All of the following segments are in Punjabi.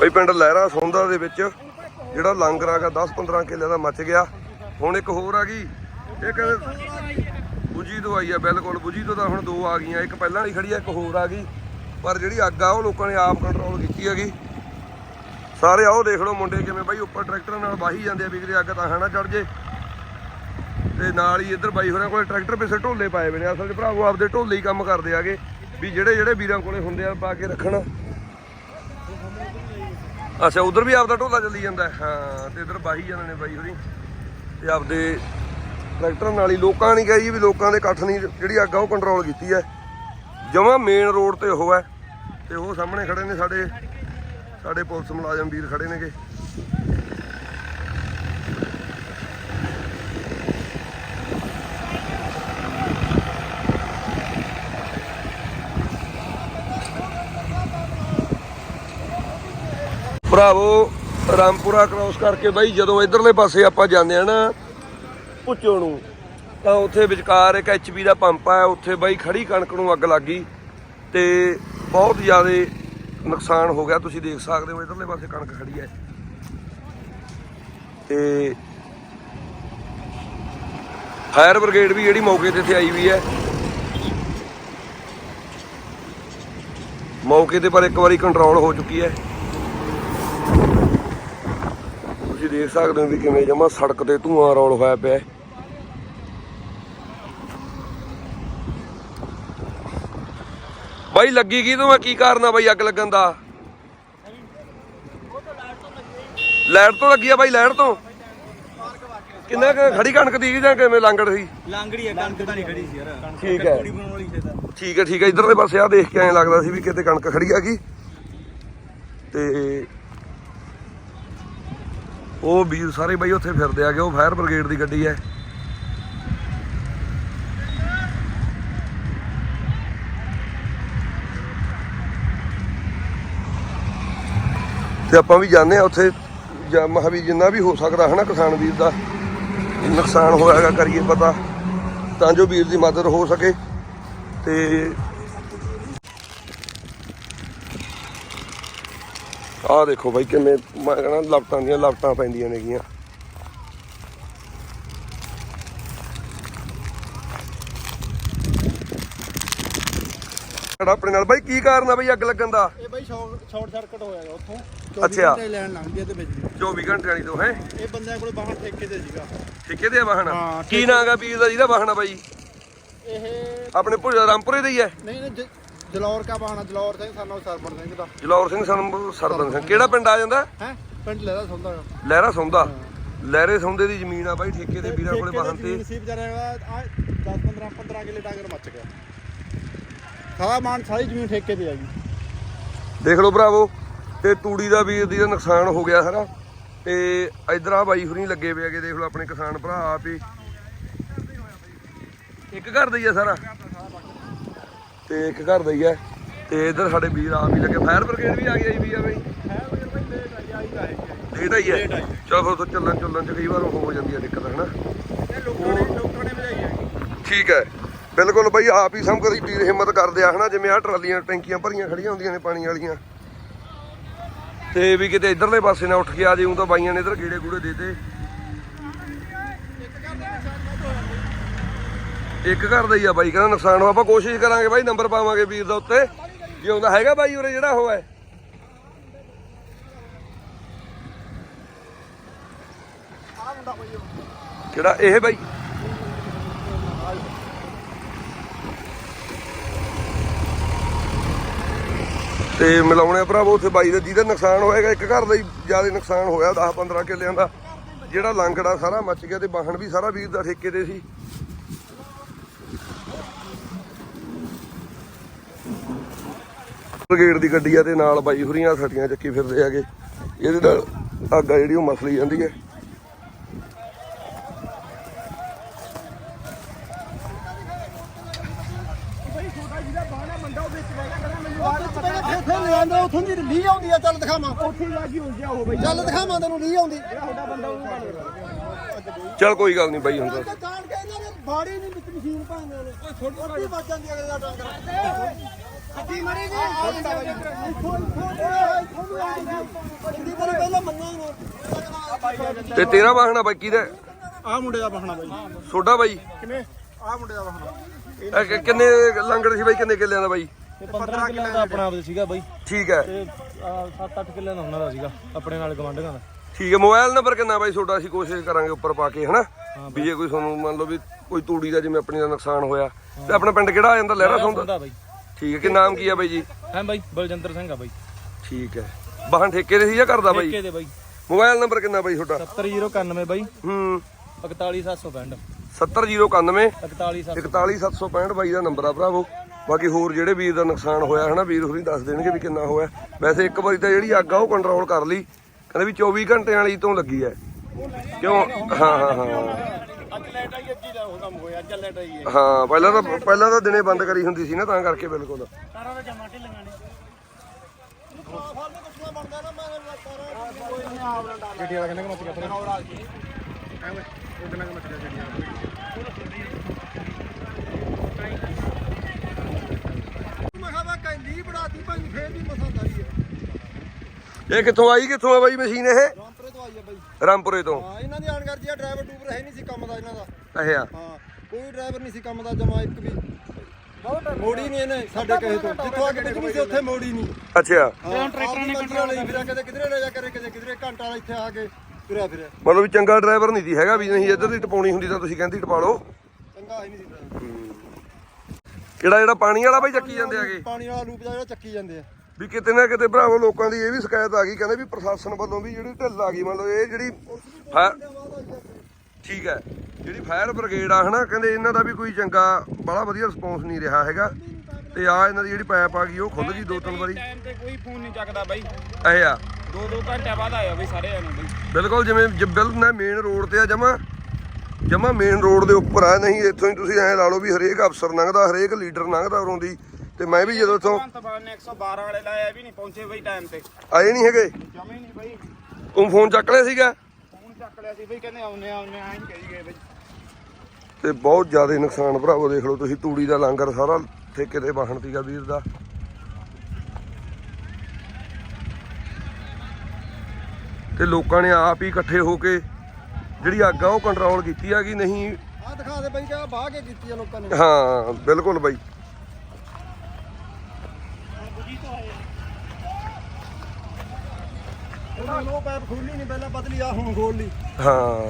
ਬਈ ਪਿੰਡ ਲਹਿਰਾ ਸੌਂਦਾ ਦੇ ਵਿੱਚ, ਜਿਹੜਾ ਲੰਗਰ ਗਾ 10-15 ਕਿੱਲੇ ਦਾ ਮੱਚ ਗਿਆ। ਹੁਣ ਇੱਕ ਹੋਰ ਆ ਗਈ। ਇਹ ਕਹਿੰਦੇ ਬੁਝੀ ਤੋਂ ਆਈ ਆ, ਬਿਲਕੁਲ ਬੁਝੀ ਤੋਂ ਤਾਂ ਹੁਣ ਦੋ ਆ ਗਈਆਂ। ਇੱਕ ਪਹਿਲਾਂ ਵਾਲੀ ਖੜੀ ਆ, ਇੱਕ ਹੋਰ ਆ ਗਈ। ਪਰ ਜਿਹੜੀ ਅੱਗ ਆ, ਉਹ ਲੋਕਾਂ ਨੇ ਆਪ ਕੰਟਰੋਲ ਕੀਤੀ ਹੈਗੀ। ਸਾਰੇ ਆਓ ਦੇਖ ਲਓ ਮੁੰਡੇ ਕਿਵੇਂ, ਬਾਈ ਉੱਪਰ ਟਰੈਕਟਰ ਨਾਲ ਵਾਹੀ ਜਾਂਦੇ ਆ ਵੀ ਅੱਗ ਤਾਂ ਹਨਾ ਚੜ ਜੇ। ਤੇ ਨਾਲ ਹੀ ਇੱਧਰ ਬਾਈ ਹੋਰਾਂ ਕੋਲੇ ਟਰੈਕਟਰ ਪਿੱਛੇ ਢੋਲੇ ਪਾਏ ਹੋਏ ਨੇ। ਅਸਲ 'ਚ ਭਰਾਵੋ, ਆਪਦੇ ਢੋਲੇ ਹੀ ਕੰਮ ਕਰਦੇ ਆਗੇ। ਵੀ ਜਿਹੜੇ ਜਿਹੜੇ ਵੀਰਾਂ ਕੋਲੇ ਹੁੰਦੇ ਆ, ਪਾ ਕੇ ਰੱਖਣ। ਅੱਛਾ, ਉਧਰ ਵੀ ਆਪਦਾ ਢੋਲਾ ਚੱਲੀ ਜਾਂਦਾ ਹਾਂ। ਤੇ ਇੱਧਰ ਬਾਹੀ ਜਾਂਦੇ ਨੇ ਬਾਈ ਹੋਰੀ। ਤੇ ਆਪਦੇ ਟਰੈਕਟਰ ਨਾਲ ਹੀ, ਲੋਕਾਂ ਨਹੀਂ ਕਹੀ ਵੀ ਲੋਕਾਂ ਦੇ ਇਕੱਠ ਨਹੀਂ, ਜਿਹੜੀ ਅੱਗ ਆ ਉਹ ਕੰਟਰੋਲ ਕੀਤੀ ਹੈ। ਜਮਾਂ ਮੇਨ ਰੋਡ ਤੇ ਉਹ ਹੈ, ਤੇ ਉਹ ਸਾਹਮਣੇ ਖੜੇ ਨੇ ਸਾਡੇ ਸਾਡੇ ਪੁਲਿਸ ਮੁਲਾਜ਼ਮ ਵੀਰ ਖੜੇ ਨੇਗੇ। ਭਰਾਵੋ, ਰਾਮਪੁਰਾ ਕ੍ਰਾਸ ਕਰਕੇ ਬਾਈ, ਜਦੋਂ ਇਧਰਲੇ ਪਾਸੇ ਆਪਾਂ ਜਾਂਦੇ ਆ ਨਾ ਪੁੱਚੋ ਨੂੰ ਤਾਂ ਉੱਥੇ ਵਿਚਕਾਰ ਇੱਕ ਐਚਪੀ ਦਾ ਪੰਪ ਆ, ਉੱਥੇ ਬਾਈ ਖੜੀ ਕਣਕ ਨੂੰ ਅੱਗ ਲੱਗ ਗਈ ਤੇ ਬਹੁਤ ਜ਼ਿਆਦਾ ਨੁਕਸਾਨ ਹੋ ਗਿਆ, ਤੁਸੀਂ ਦੇਖ ਸਕਦੇ ਹੋ ਇਧਰਲੇ ਪਾਸੇ ਕਣਕ ਖੜੀ ਹੈ। ਤੇ ਫਾਇਰ ਬ੍ਰਿਗੇਡ ਵੀ ਜਿਹੜੀ ਮੌਕੇ ਤੇ ਇੱਥੇ ਆਈ ਵੀ ਹੈ। ਮੌਕੇ ਤੇ ਪਰ ਇੱਕ ਵਾਰੀ ਕੰਟਰੋਲ ਹੋ ਚੁੱਕੀ ਹੈ। ਤੁਸੀਂ ਦੇਖ ਸਕਦੇ ਹੋ ਵੀ ਕਿਵੇਂ ਜਮਾ ਸੜਕ ਤੇ ਧੂਆਂ ਰੌਲ ਹੋਇਆ ਪਿਆ। ਬਾਈ ਲੱਗੀ ਕੀ ਤੂੰ ਕੀ ਕਾਰਨ ਆ ਬਾਈ ਅੱਗ ਲੱਗਣ ਦਾ? ਲਾਈਟ ਤੋਂ ਲੱਗੀ ਆ ਬਾਈ ਲਾਈਟ ਤੋਂ? ਕਿੰਨਾ ਕੁ ਖੜੀ ਕਣਕ ਦੀ ਜਾਂ ਕਿਵੇਂ ਲਾਂਗੜ ਸੀ? ਲਾਂਗੜੀ ਹੈ ਕਣਕ ਤਾਂ ਨਹੀਂ ਖੜੀ ਸੀ ਯਾਰ। ਠੀਕ ਹੈ। ਕੁੜੀ ਬਣਾਉਣ ਵਾਲੀ ਸੀ ਤਾਂ ਠੀਕ ਹੈ ਠੀਕ ਹੈ। ਇਧਰਲੇ ਪਾਸੇ ਆ ਦੇਖ ਕੇ ਐਂ ਲੱਗਦਾ ਸੀ ਵੀ ਕਿਤੇ ਕਣਕ ਖੜੀ ਆ ਗਈ। ਤੇ ਉਹ ਵੀਰ ਸਾਰੇ ਬਾਈ ਉੱਥੇ ਫਿਰਦੇ ਆਗੇ ਉਹ ਫਾਇਰ ਬ੍ਰਿਗੇਡ ਦੀ ਗੱਡੀ ਹੈ। ਤੇ ਆਪਾਂ ਵੀ ਜਾਂਦੇ ਆ ਉੱਥੇ, ਜਾਂ ਮਹਾਂ ਵੀ ਜਿੰਨਾ ਵੀ ਹੋ ਸਕਦਾ ਹਨਾ ਕਿਸਾਨ ਵੀਰ ਦਾ, ਨੁਕਸਾਨ ਹੋਇਆਗਾ ਕਰੀਏ ਪਤਾ, ਤਾਂ ਜੋ ਵੀਰ ਦੀ ਮਦਦ ਹੋ ਸਕੇ। ਤੇ ਆਹ ਦੇਖੋ ਬਾਈ ਕਿੰਨੇ ਮੈਂ ਕਹਣਾ ਲਪਟਾਂ ਦੀਆਂ ਲਪਟਾਂ ਪੈਂਦੀਆਂ ਨੇਗੀਆਂ। ਕਿਹੜਾ ਆਪਣੇ ਨਾਲ ਬਾਈ ਕੀ ਕਾਰਨ ਆ ਬਾਈ ਅੱਗ ਲੱਗਣ ਦਾ? ਇਹ ਬਾਈ ਸ਼ਾਰਟ ਸਰਕਟ ਹੋਇਆ ਹੈ ਉੱਥੋਂ। ਅੱਛਾ। ਘੰਟੇ ਲੈਣ ਲੰਘਦੀ ਹੈ ਤੇ ਵਿੱਚ। 24 ਘੰਟੇ ਵਾਲੀ ਤੋਂ ਹੈ? ਇਹ ਬੰਦਿਆਂ ਕੋਲ ਬਾਹਰ ਠੇਕੇ ਤੇ ਸੀਗਾ। ਠੇਕੇ ਤੇ ਆ ਵਾਹਨ? ਹਾਂ, ਕੀ ਨਾਂ ਗਾ ਵੀਰ ਦਾ ਜਿਹਦਾ ਵਾਹਨ ਆ ਬਾਈ? ਇਹ ਆਪਣੇ ਭੁਜਾ ਰਾਮਪੁਰੇ ਦਾ ਹੀ ਹੈ। ਨਹੀਂ ਨਹੀਂ ਜ- ਜਲੌਰ ਕਾ ਬਾਣਾ ਜਲੌਰ ਸਿੰਘ ਸਾਨੂੰ ਸਰਪਣ ਸਿੰਘ ਦਾ। ਜਲੌਰ ਸਿੰਘ ਸਨ ਸਰਦਨ ਸਿੰਘ। ਕਿਹੜਾ ਪਿੰਡ ਆ ਜਾਂਦਾ? ਹੈ? ਪਿੰਡ ਲੈਦਾ ਸੌਂਦਾ ਲਹਿਰਾ ਸੌਂਦਾ? ਲਹਿਰੇ ਸੌਂਦੇ ਦੀ ਜ਼ਮੀਨ ਆ ਬਾਈ ਠੇਕੇ ਤੇ ਵੀਰਾਂ ਕੋਲੇ ਵਾਹਨ ਤੇ। ਸੀ ਵਿਚਾਰੇ ਦਾ 10 15 15 ਕਿੱਲੇ ਡਾਂਗਰ ਮੱਚ ਗਿਆ। ਸਾਰਾ ਮਾਨ ਸਾਰੀ ਜ਼ਮੀਨ ਠੇਕੇ ਤੇ ਆ ਗਈ ਦੇਖ ਲਓ ਭਰਾਵੋ ਤੇ ਤੂੜੀ ਦਾ ਵੀਰ ਦੀ ਦਾ ਨੁਕਸਾਨ ਹੋ ਗਿਆ ਸਾਰਾ ਤੇ ਇਧਰ ਆ ਬਾਈ ਹੁਰੀ ਲੱਗੇ ਪਏ ਹੈਗੇ ਦੇਖ ਲਓ ਆਪਣੇ ਕਿਸਾਨ ਭਰਾ ਆਪ ਹੀ। ਇੱਕ ਘਰ ਦਾ ਹੀ ਆ ਸਾਰਾ। ਤੇ ਇੱਕ ਘਰ ਦਾ ਹੀ ਹੈ। ਤੇ ਇਧਰ ਸਾਡੇ ਵੀਰ ਆਪ ਹੀ ਲੱਗੇ। ਫਾਇਰ ਬ੍ਰਿਗੇਡ ਵੀ ਆ ਗਈ ਵੀ ਆ ਬਈ। ਲੇਟ ਆਈ ਹੈ। ਚਲੋ ਫਿਰ ਚੱਲਣ ਚੱਲਣ ਚ ਕਈ ਵਾਰ ਹੋ ਜਾਂਦੀ ਹੈ ਦਿੱਕਤ ਹਨਾ? ਠੀਕ ਹੈ। ਬਿਲਕੁਲ ਬਈ ਆਪ ਹੀ ਸਮ ਕਰੀ ਵੀਰ ਹਿੰਮਤ ਕਰਦੇ ਆ ਹਨਾ? ਜਿਵੇਂ ਆ ਟਰਾਲੀਆਂ ਟੈਂਕੀਆਂ ਭਰੀਆਂ ਖੜੀਆਂ ਹੁੰਦੀਆਂ ਨੇ ਪਾਣੀ ਵਾਲੀਆਂ। ਤੇ ਵੀ ਕਿਤੇ ਇਧਰਲੇ ਪਾਸੇ ਨਾ ਉੱਠ ਕੇ ਆ ਜੇ ਤਾਂ ਬਾਈਆਂ ਨੇ ਇਧਰ ਗੀੜੇ ਗੂੜੇ ਦੇ ਇੱਕ ਘਰ ਦਾ ਹੀ ਆ ਬਾਈ, ਕਹਿੰਦਾ ਨੁਕਸਾਨ ਹੋ ਆਪਾਂ ਕੋਸ਼ਿਸ਼ ਕਰਾਂਗੇ ਬਾਈ ਨੰਬਰ ਪਾਵਾਂਗੇ ਵੀਰ ਦਾ ਉੱਤੇ। ਜੇ ਆਉਂਦਾ ਹੈਗਾ ਬਾਈ ਉਰੇ ਜਿਹੜਾ ਉਹ ਹੈ। ਕਿਹੜਾ? ਇਹ ਬਾਈ। ਤੇ ਮਿਲਾਉਣੇ ਆ ਭਰਾਵੋ ਉੱਥੇ ਬਾਈ ਦਾ, ਜਿਹਦਾ ਨੁਕਸਾਨ ਹੋਏਗਾ, ਇੱਕ ਘਰ ਦਾ ਹੀ ਜ਼ਿਆਦਾ ਨੁਕਸਾਨ ਹੋਇਆ 10 15 ਕਿੱਲਿਆਂ ਦਾ। ਜਿਹੜਾ ਲਾਂਗੜਾ ਸਾਰਾ ਮੱਚ ਗਿਆ ਤੇ ਵਾਹਣ ਵੀ ਸਾਰਾ ਵੀਰ ਦਾ ਠੇਕੇ ਤੇ ਸੀ। ਬ੍ਰਿਗੇਡ ਦੀ ਗੱਡੀ ਆ ਤੇ ਨਾਲ ਬਾਈ ਹੁਰੀਆਂ ਸਟੀਆਂ ਚੱਕੀ ਫਿਰਦੇ ਆਗੇ ਇਹਦੇ ਨਾਲ ਅੱਗ ਜਿਹੜੀ ਉਹ ਮਸਲੀ ਜਾਂਦੀ ਹੈ। ਇੱਥੇ ਲੈ ਆਂਦਾ ਉੱਥੋਂ ਦੀ ਲੀ ਆਉਂਦੀ ਆ ਚੱਲ ਦਿਖਾਵਾਂ ਉੱਥੇ ਲੱਗੀ ਹੋ ਗਿਆ ਉਹ ਬਈ ਚੱਲ ਦਿਖਾਵਾਂ ਤੈਨੂੰ ਲੀ ਆਉਂਦੀ। ਤੁਹਾਡਾ ਬੰਦਾ ਉਹ ਚਲ ਕੋਈ ਗੱਲ ਨਹੀਂ ਬਾਈ ਹੁੰਦਾ। ਜਾਣ ਕੇ ਇਹਨਾਂ ਨੇ ਬਾੜੀ ਨਹੀਂ ਵਿੱਚ ਮਸ਼ੀਨ ਪਾਉਂਦੇ ਨੇ ਕੋਈ ਛੋਟੀ ਛੋਟੀ ਵੱਜ ਜਾਂਦੀ ਅਗਲੇ ਦਾ ਡੰਗਰ ਅੱਡੀ ਮਰੀ ਜੀ। ਇੱਥੋਂ ਇੱਥੋਂ ਇੱਥੋਂ ਇੰਦੀ ਵਾਰੀ ਪਹਿਲਾਂ ਮੰਨਿਆ ਹੀ। ਨਹੀਂ ਤੇ ਤੇਰਾ ਵਾਹਣਾ ਬਾਈ ਕਿਹਦਾ? ਆਹ ਮੁੰਡੇ ਦਾ ਬਹਾਨਾ ਬਾਈ। ਛੋਡਾ ਬਾਈ। ਕਿਵੇਂ? ਆਹ ਮੁੰਡੇ ਦਾ ਬਹਾਨਾ ਇਹ ਕਿੰਨੇ ਲੰਗੜ ਸੀ ਬਾਈ ਕਿੰਨੇ ਕਿੱਲਿਆਂ ਦਾ ਬਾਈ? ਤੇ 15 ਕਿੱਲਿਆਂ ਦਾ ਆਪਣਾ ਆਪ ਸੀਗਾ ਬਾਈ। ਠੀਕ ਹੈ। ਤੇ 7-8 ਕਿੱਲਿਆਂ ਦਾ ਉਹਨਾਂ ਦਾ ਸੀਗਾ ਆਪਣੇ ਨਾਲ ਗਵਾਂਢੀਆਂ ਦਾ। ਠੀਕ ਹੈ ਮੋਬਾਈਲ ਨੰਬਰ ਕਿੰਨਾ ਬਾਈ? ਤੁਹਾਡਾ ਅਸੀਂ ਕੋਸ਼ਿਸ਼ ਕਰਾਂਗੇ ਉੱਪਰ ਪਾ ਕੇ ਹਨਾ? ਵੀ ਜੇ ਕੋਈ ਤੁਹਾਨੂੰ ਮੰਨ ਲਓ ਵੀ ਕੋਈ ਤੂੜੀ ਦਾ ਜਿਵੇਂ ਆਪਣੀ ਦਾ ਨੁਕਸਾਨ ਹੋਇਆ ਤੇ ਆਪਣਾ ਪਿੰਡ ਕਿਹੜਾ ਆ ਜਾਂਦਾ ਲਹਿਰਾ ਸੌਂਦਾ? ਠੀਕ ਹੈ ਕਿ ਨਾਮ ਕੀ ਆ ਬਾਈ ਜੀ? ਹੈ ਬਾਈ ਬਲਜਿੰਦਰ ਸਿੰਘ ਆ ਬਾਈ। ਠੀਕ ਹੈ। ਬਾਹਨ ਠੇਕੇ ਦੇ ਸੀ ਜਾਂ ਕਰਦਾ ਬਾਈ? ਠੇਕੇ ਦੇ ਬਾਈ। ਮੋਬਾਈਲ ਨੰਬਰ ਕਿੰਨਾ ਬਾਈ ਤੁਹਾਡਾ? 70091 ਬਾਈ। ਹੂੰ। 41765 70091 41765 41765 ਬਾਈ ਦਾ ਨੰਬਰ ਆ ਭਰਾਵੋ। ਬਾਕੀ ਹੋਰ ਜਿਹੜੇ ਵੀਰ ਦਾ ਨੁਕਸਾਨ ਹੋਇਆ ਹਨਾ ਵੀਰ ਹੋਰੀ ਦੱਸ ਦੇਣਗੇ ਵੀ ਕਿੰਨਾ ਹੋਇਆ। ਵੈਸੇ ਇੱਕ ਵਾਰੀ ਤਾਂ ਜਿਹੜੀ ਅੱਗ ਆ ਉਹ ਕੰਟਰੋਲ ਕਰ ਲਈ। ਕਹਿੰਦੇ ਵੀ 24 ਘੰਟਿਆਂ ਵਾਲੀ ਤੋਂ ਲੱਗੀ ਹੈ। ਕਿਉਂ? ਹਾਂ ਹਾਂ ਹਾਂ। ਲੈਟ ਆਈ ਅੱਜ ਹੀ ਦਾ ਉਹ ਕੰਮ ਹੋਇਆ ਅੱਜ ਲੈਟ ਆਈ ਹੈ। ਹਾਂ ਪਹਿਲਾਂ ਤਾਂ ਪਹਿਲਾਂ ਤਾਂ ਦਿਨੇ ਬੰਦ ਕਰੀ ਹੁੰਦੀ ਸੀ ਨਾ ਤਾਂ ਕਰਕੇ ਬਿਲਕੁਲ। ਗੱਡੀ ਵਾਲਾ ਕਹਿੰਦਾ ਕਿ ਮੱਚ ਗਿਆ ਥੋੜਾ ਐਵੇਂ ਉਹ ਕਹਿੰਦਾ ਕਿ ਮੱਚ ਗਿਆ ਗੱਡੀ ਮੈਂ ਕਿਹਾ ਵਾ ਕੈਂਦੀ ਬਣਾਤੀ ਭਾਈ ਫੇਰ ਵੀ ਮਸਾਦਾਰੀ ਹੈ ਇਹ ਕਿੱਥੋਂ ਆਈ ਕਿੱਥੋਂ ਆ ਬਾਈ ਮਸ਼ੀਨ ਇਹ? ਰਾਮਪੁਰੇ ਤੋਂ ਆਈ ਹੈ ਬਾਈ। ਰਾਮਪੁਰੇ ਤੋਂ। ਹਾਂ ਇਹਨਾਂ ਦੀ ਅਣਗਰਜੀ ਆ ਡਰਾਈਵਰ ਡੂਬਰ ਹੈ ਨਹੀਂ ਸੀ ਕੰਮ ਦਾ ਇਹਨਾਂ ਦਾ। ਇਹ ਆ ਹਾਂ ਕੋਈ ਡਰਾਈਵਰ ਨਹੀਂ ਸੀ ਕੰਮ ਦਾ ਜਮਾ ਇੱਕ ਵੀ। ਮੋੜੀ ਨਹੀਂ ਇਹਨੇ ਸਾਡੇ ਕਹੇ ਤੋਂ। ਜਿੱਥੋਂ ਅੱਗ ਵੱਜਣੀ ਸੀ ਉੱਥੇ ਮੋੜੀ ਨਹੀਂ। ਅੱਛਾ। ਹਾਂ ਟਰੈਕਟਰਾਂ ਨੇ ਕੰਟਰੋਲ ਲਈ ਫਿਰਿਆ ਕਦੇ ਕਿਧਰੇ ਲੈ ਜਾ ਕਰੇ ਕਦੇ ਕਿਧਰੇ ਘੰਟਾ ਵਾਲਾ ਇੱਥੇ ਆ ਕੇ ਤੁਰਿਆ ਫਿਰਿਆ। ਮਤਲਬ ਵੀ ਚੰਗਾ ਡਰਾਈਵਰ ਨਹੀਂ ਸੀ ਹੈਗਾ ਵੀ ਨਹੀਂ ਇੱਧਰ ਦੀ ਟਪਾਉਣੀ ਹੁੰਦੀ ਤਾਂ ਤੁਸੀਂ ਕਹਿੰਦੀ ਟਪਾ ਲਓ। ਚੰਗਾ ਹੀ ਨਹੀਂ ਸੀ ਡਰਾਈਵਰ ਕਿਹੜਾ ਜਿਹੜਾ ਪਾਣੀ ਵਾਲਾ ਬਾਈ ਚੱਕੀ ਜਾਂਦੇ ਹੈਗੇ? ਪਾਣੀ ਵਾਲਾ ਲੂਪ ਜਿਹੜਾ ਚੱਕੀ ਜਾਂਦੇ ਆ। ਵੀ ਕਿਤੇ ਨਾ ਕਿਤੇ ਭਰਾਵੋ ਲੋਕਾਂ ਦੀ ਇਹ ਵੀ ਸ਼ਿਕਾਇਤ ਆ ਗਈ ਕਹਿੰਦੇ ਵੀ ਪ੍ਰਸ਼ਾਸਨ ਵੱਲੋਂ ਵੀ ਜਿਹੜੀ ਢਿੱਲ ਆ ਗਈ ਮਤਲਬ ਇਹ ਜਿਹੜੀ ਠੀਕ ਹੈ। ਜਿਹੜੀ ਫਾਇਰ ਬ੍ਰਿਗੇਡ ਆ ਹਨਾ ਕਹਿੰਦੇ ਇਹਨਾਂ ਦਾ ਵੀ ਕੋਈ ਚੰਗਾ ਬੜਾ ਵਧੀਆ ਰਿਸਪੌਂਸ ਨਹੀਂ ਰਿਹਾ ਹੈਗਾ। ਤੇ ਆ ਇਹਨਾਂ ਦੀ ਜਿਹੜੀ ਪਾਈਪ ਆ ਗਈ ਉਹ ਖੁੱਲ ਗਈ ਦੋ ਤਿੰਨ ਵਾਰੀ। ਟਾਈਮ ਤੇ ਕੋਈ ਫੋਨ ਨਹੀਂ ਚੱਕਦਾ ਬਾਈ। ਇਹ ਆ। ਦੋ ਦੋ ਘੰਟਿਆਂ ਬਾਅਦ ਆਇਆ ਬਈ ਸਾਰੇ ਜਾਣੇ ਬਈ। ਬਿਲਕੁਲ ਜਿਵੇਂ ਜਿੱਬਲ ਨਾ ਮੇਨ ਰੋਡ ਤੇ ਆ ਜਮਾ। ਜਮਾ ਮੇਨ ਰੋਡ ਦੇ ਉੱਪਰ ਆ ਨਹੀਂ ਇੱਥੋਂ ਹੀ ਤੁਸੀਂ ਐਂ ਲਾ ਲਓ ਵੀ ਹਰੇਕ ਅਫਸਰ ਲੰਘਦਾ ਹਰੇਕ ਲੀਡਰ ਲੰਘਦਾ ਉਰੋਂ ਦੀ। ਤੇ ਮੈਂ ਵੀ ਜਦੋਂ ਇੱਥੋਂ ਭਗਵੰਤ ਨੇ 112 ਵਾਲੇ ਲਾਇਆ ਵੀ ਨਹੀਂ ਪਹੁੰਚੇ ਬਈ ਟਾਈਮ ਤੇ। ਆਏ ਨਹੀਂ ਹੈਗੇ। ਜਮੇ ਨਹੀਂ ਬਈ। ਉਹ ਫੋਨ ਚੱਕ ਲਿਆ ਸੀਗਾ। ਚੱਕ ਲਿਆ ਸੀ ਬਈ ਕਹਿੰਦੇ ਆਉਨੇ ਆਉਨੇ ਆਂ ਕਹੀ ਗਏ ਬਈ। ਤੇ ਬਹੁਤ ਜ਼ਿਆਦਾ ਨੁਕਸਾਨ ਭਰਾਵੋ ਦੇਖ ਲਓ ਤੁਸੀਂ ਤੂੜੀ ਦਾ ਲਾਂਗਰ ਸਾਰਾ ਠੇਕੇ ਤੇ ਵਾਹਣ ਤੀਗਾ ਵੀਰ ਦਾ। ਤੇ ਲੋਕਾਂ ਨੇ ਆਪ ਹੀ ਇਕੱਠੇ ਹੋ ਕੇ ਜਿਹੜੀ ਅੱਗ ਆ ਉਹ ਕੰਟਰੋਲ ਕੀਤੀ ਹੈਗੀ ਨਹੀਂ? ਆ ਦਿਖਾ ਦੇ ਬਾਈ ਕਿਆ ਬਾਹ ਕੇ ਕੀਤੀ ਆ ਲੋਕਾਂ ਨੇ। ਹਾਂ ਬਿਲਕੁਲ ਬਾਈ। ਉਹਨਾਂ ਨੂੰ ਉਹ ਪਾਈਪ ਖੋਲੀ ਨਹੀਂ ਪਹਿਲਾਂ ਬਦਲੀ ਆ ਹੁਣ ਖੋਲ ਲਈ। ਹਾਂ।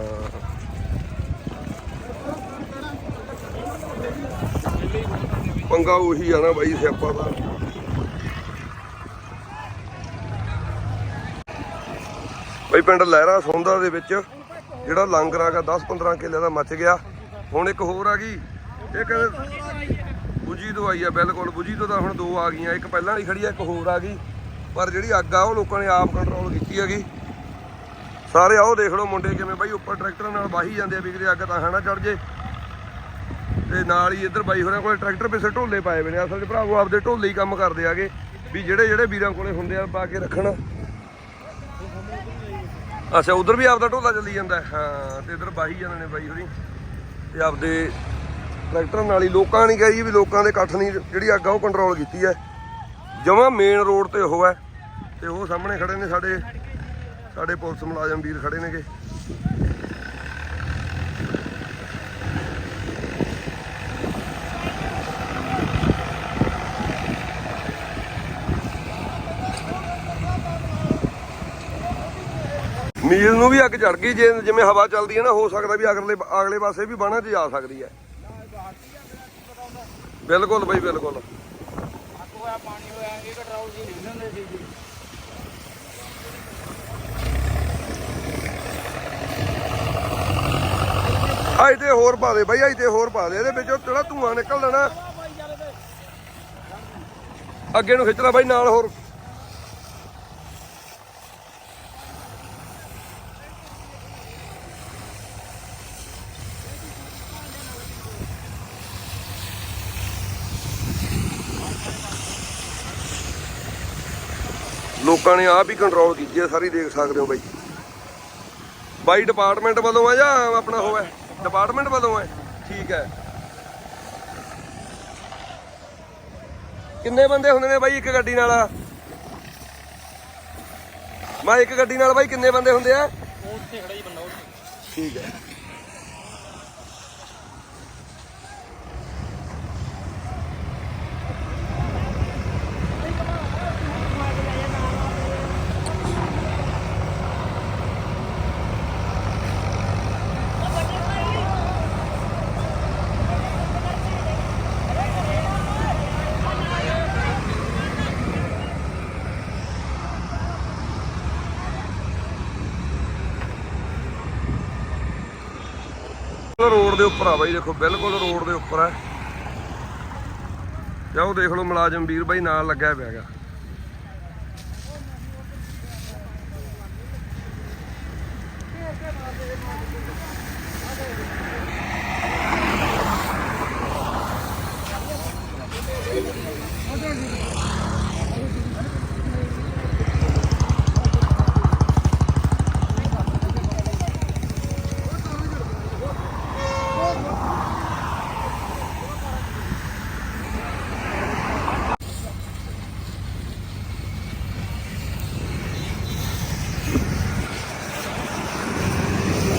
ਪੰਗਾ ਉਹੀ ਆ ਨਾ ਬਾਈ ਸਿਆਪਾ ਦਾ। ਬਈ ਪਿੰਡ ਲਹਿਰਾ ਸੌਂਦਾ ਦੇ ਵਿੱਚ ਜਿਹੜਾ ਲੰਗਰ ਆਗਾ 10-15 ਕਿੱਲੇ ਦਾ ਮੱਚ ਗਿਆ। ਹੁਣ ਇੱਕ ਹੋਰ ਆ ਗਈ। ਇਹ ਕਹਿੰਦੇ ਤੋਂ ਆਈ ਆ ਬਿਲਕੁਲ ਬੁਝੀ ਤੋਂ ਤਾਂ ਹੁਣ ਦੋ ਆ ਗਈਆਂ। ਇੱਕ ਪਹਿਲਾਂ ਵਾਲੀ ਖੜੀ ਆ ਇੱਕ ਹੋਰ ਆ ਗਈ। ਪਰ ਜਿਹੜੀ ਅੱਗ ਆ, ਉਹ ਲੋਕਾਂ ਨੇ ਆਪ ਕੰਟਰੋਲ ਕੀਤੀ ਹੈਗੀ। ਸਾਰੇ ਆਓ, ਦੇਖ ਲਓ ਮੁੰਡੇ ਕਿਵੇਂ ਬਾਈ ਉੱਪਰ ਟਰੈਕਟਰਾਂ ਨਾਲ ਵਾਹੀ ਜਾਂਦੇ ਆ, ਵੀ ਕਿਤੇ ਅੱਗ ਤਾਂ ਹਨਾ ਚੜ ਜੇ। ਤੇ ਨਾਲ ਹੀ ਇੱਧਰ ਬਾਈ ਹੋਰਾਂ ਕੋਲੇ ਟਰੈਕਟਰ ਪਿੱਛੇ ਢੋਲੇ ਪਾਏ ਹੋਏ ਨੇ, ਅਸਲ 'ਚ ਭਰਾਵੋ ਆਪਦੇ ਢੋਲੇ ਹੀ ਕੰਮ ਕਰਦੇ ਆਗੇ ਵੀ ਜਿਹੜੇ ਜਿਹੜੇ ਵੀਰਾਂ ਕੋਲੇ ਹੁੰਦੇ ਆ, ਪਾ ਕੇ ਰੱਖਣ। ਅੱਛਾ, ਉਧਰ ਵੀ ਆਪਦਾ ਢੋਲਾ ਚੱਲੀ ਜਾਂਦਾ, ਹਾਂ, ਤੇ ਇੱਧਰ ਵਾਹੀ ਜਾਂਦੇ ਨੇ ਬਾਈ ਹੋਰੀ। ਤੇ ਆਪਦੇ ਟਰੈਕਟਰਾਂ ਨਾਲ ਹੀ, ਲੋਕਾਂ ਨਹੀਂ ਕਹੀ ਵੀ ਲੋਕਾਂ ਦੇ ਇਕੱਠ ਨਹੀਂ ਜਿਹੜੀ ਅੱਗ ਆ, ਉਹ ਕੰਟਰੋਲ ਕੀਤੀ ਹੈ। ਜਮਾ ਮੇਨ ਰੋਡ ਤੇ ਉਹ ਹੈ। ਤੇ ਉਹ ਸਾਹਮਣੇ ਖੜੇ ਨੇ ਸਾਡੇ ਸਾਡੇ ਪੁਲਿਸ ਮੁਲਾਜ਼ਮ ਵੀਰ ਖੜੇ ਨੇਗੇ। ਮੀਲ ਨੂੰ ਵੀ ਅੱਗ ਚੜ ਗਈ, ਜੇ ਜਿਵੇਂ ਹਵਾ ਚੱਲਦੀ ਹੈ ਨਾ, ਹੋ ਸਕਦਾ ਵੀ ਅਗਲੇ ਅਗਲੇ ਪਾਸੇ ਵੀ ਬਾਣਾ 'ਚ ਜਾ ਸਕਦੀ ਹੈ। ਬਿਲਕੁਲ ਬਈ, ਬਿਲਕੁਲ। ਹੋਇਆ, ਪਾਣੀ ਹੋਇਆ, ਇਹ ਕੰਟਰੋਲ ਜੀ ਨਹੀਂ ਹੁੰਦੇ ਸੀ ਅੱਜ ਤੇ ਹੋਰ ਪਾ ਦੇ ਬਾਈ, ਅੱਜ ਤੇ ਹੋਰ ਪਾ ਦੇ। ਇਹਦੇ ਵਿੱਚੋਂ ਜਿਹੜਾ ਧੂਆਂ ਨਿਕਲਦਾ ਨਾ ਅੱਗੇ ਨੂੰ ਖਿੱਚ ਲੈ ਬਾਈ, ਨਾਲ ਹੋਰ। ਲੋਕਾਂ ਨੇ ਆਪ ਹੀ ਕੰਟਰੋਲ ਕੀਤੀ ਹੈ, ਸਾਰੀ ਦੇਖ ਸਕਦੇ ਹੋ ਬਾਈ। ਬਾਈ ਡਿਪਾਰਟਮੈਂਟ ਵੱਲੋਂ ਆ ਜਾਂ ਆਪਣਾ ਉਹ ਡਿਪਾਰਟਮੈਂਟ ਵੱਲੋਂ ਹੈ। ਠੀਕ ਹੈ। ਕਿੰਨੇ ਬੰਦੇ ਹੁੰਦੇ ਨੇ ਬਾਈ ਇੱਕ ਗੱਡੀ ਨਾਲ? ਮੈਂ ਇੱਕ ਗੱਡੀ ਨਾਲ ਬਾਈ ਕਿੰਨੇ ਬੰਦੇ ਹੁੰਦੇ ਆ? ਉੱਥੇ ਖੜਾ ਹੀ ਬੰਦਾ ਠੀਕ ਹੈ। ਰੋਡ ਦੇ ਉੱਪਰ ਆ ਬਾਈ, ਦੇਖੋ, ਬਿਲਕੁਲ ਰੋਡ ਦੇ ਉੱਪਰ ਆ। ਜਾਓ ਉਹ ਦੇਖ ਲਓ, ਮੁਲਾਜ਼ਮ ਵੀਰ ਬਾਈ ਨਾਲ ਲੱਗਿਆ ਪਿਆ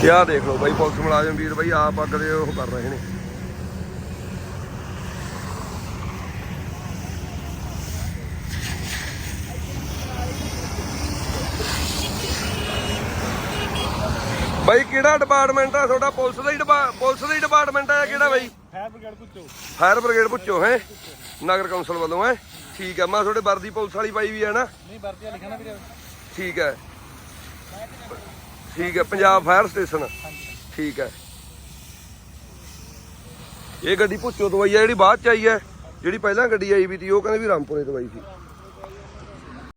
ਤੇ ਆਹ ਦੇਖ ਲਓ ਬਾਈ ਪੁਲਿਸ ਮੁਲਾਜ਼ਮ ਵੀਰ ਬਾਈ ਆਪ ਅੱਗ ਦੇ ਉਹ ਕਰ ਰਹੇ ਨੇ। ਬਾਈ ਕਿਹੜਾ ਡਿਪਾਰਟਮੈਂਟ ਆ? ਤੁਹਾਡਾ ਪੁਲਿਸ ਦਾ ਹੀ ਪੁਲਿਸ ਦਾ ਹੀ ਡਿਪਾਰਟਮੈਂਟ ਆ ਕਿਹੜਾ ਬਾਈ? ਫਾਇਰ ਬ੍ਰਿਗੇਡ ਪੁੱਛੋ। ਫਾਇਰ ਬ੍ਰਿਗੇਡ ਪੁੱਛੋ ਹੈ? ਨਗਰ ਕੌਂਸਲ ਵੱਲੋਂ ਹੈ? ਠੀਕ ਹੈ ਮੈਂ ਤੁਹਾਡੇ ਵਰਦੀ ਪੁਲਿਸ ਵਾਲੀ ਪਾਈ ਵੀ ਹੈ ਨਾ। ਨਹੀਂ ਵਰਤੀਆ ਲਿਖਿਆ ਨਾ ਵੀਰੇ। ਠੀਕ ਹੈ ਠੀਕ ਹੈ ਪੰਜਾਬ ਫਾਇਰ ਸਟੇਸ਼ਨ ਠੀਕ ਹੈ। ਇਹ ਗੱਡੀ ਪੁੱਛੋ ਦਵਾਈ ਆ ਜਿਹੜੀ ਬਾਅਦ ਚ ਆਈ ਹੈ। ਜਿਹੜੀ ਪਹਿਲਾਂ ਗੱਡੀ ਆਈ ਵੀ ਤੀ ਉਹ ਕਹਿੰਦੇ ਵੀ ਰਾਮਪੁਰੇ ਦਵਾਈ ਸੀ।